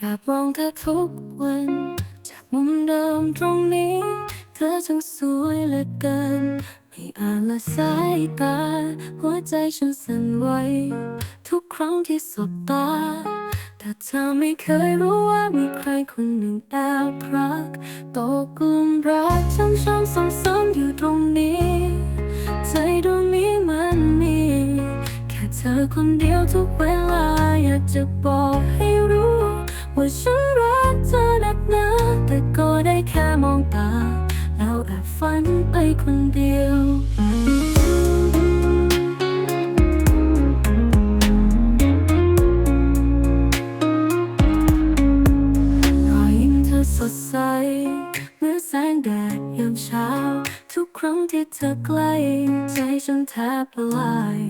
อยากมองเธอทุกวัน จากมุมเดิมตรงนี้ เธอช่างสวยเหลือเกิน ไม่อาจละสายตา หัวใจฉันสั่นไหวทุกครั้งที่สบตา แต่เธอไม่เคยรู้ว่ามีใครคนหนึ่งแอบรักตกกลุ่มรักช้ำๆซ้ำอยู่ตรงนี้ ใจดวงนี้มันมี แค่เธอคนเดียวทุกเวลาอยากจะบอกให้รู้ ว่าฉันรักเธอหนักหนาแต่ก็ได้แค่มองตา แล้วแอบฝันไปคนเดียวรอยยิ้มเธอสดใสเมื่อแสงแดดยามเช้า ทุกครั้งที่เธอใกล้ใจฉันแทบละลาย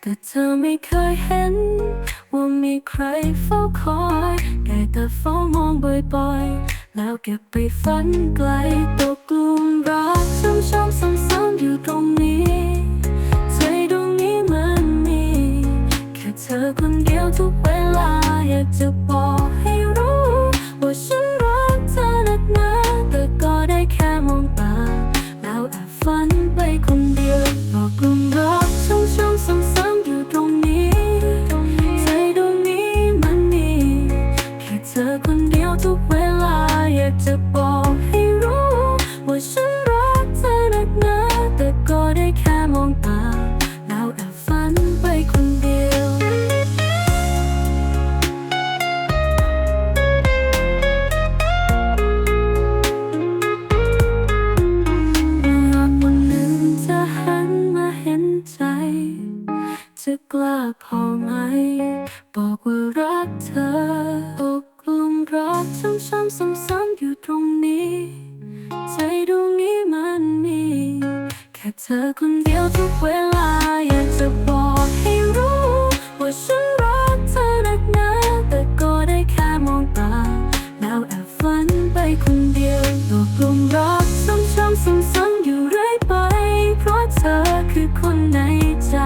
แต่เธอไม่เคยเห็น ว่ามีใครเฝ้าคอยได้แต่เฝ้ามองบ่อยๆ แล้วเก็บไปฝันไกลตกกลุ่มรักช้ำๆซ้ำๆอยู่ตรงนี้ใจดวงนี้มันมีแค่เธอคนเดียวทุกเวลาอยากจะบอกให้ พอไหม บอกว่ารักเธอตกกลุมรักซ้ำซ้ำซ้ำซ้ำอยู่ตรงนี้ ใจดวงนี้มันมี แค่เธอคนเดียวทุกเวลาอยากจะบอกให้รู้ ว่าฉันรักเธอหนักหนาแต่ก็ได้แค่มองตาแล้วแอบฝันไปคนเดียวตกกลุมรักซ้ำซ้ำซ้ำซ้ำอยู่เรื่อยไป เพราะเธอคือคนในใจ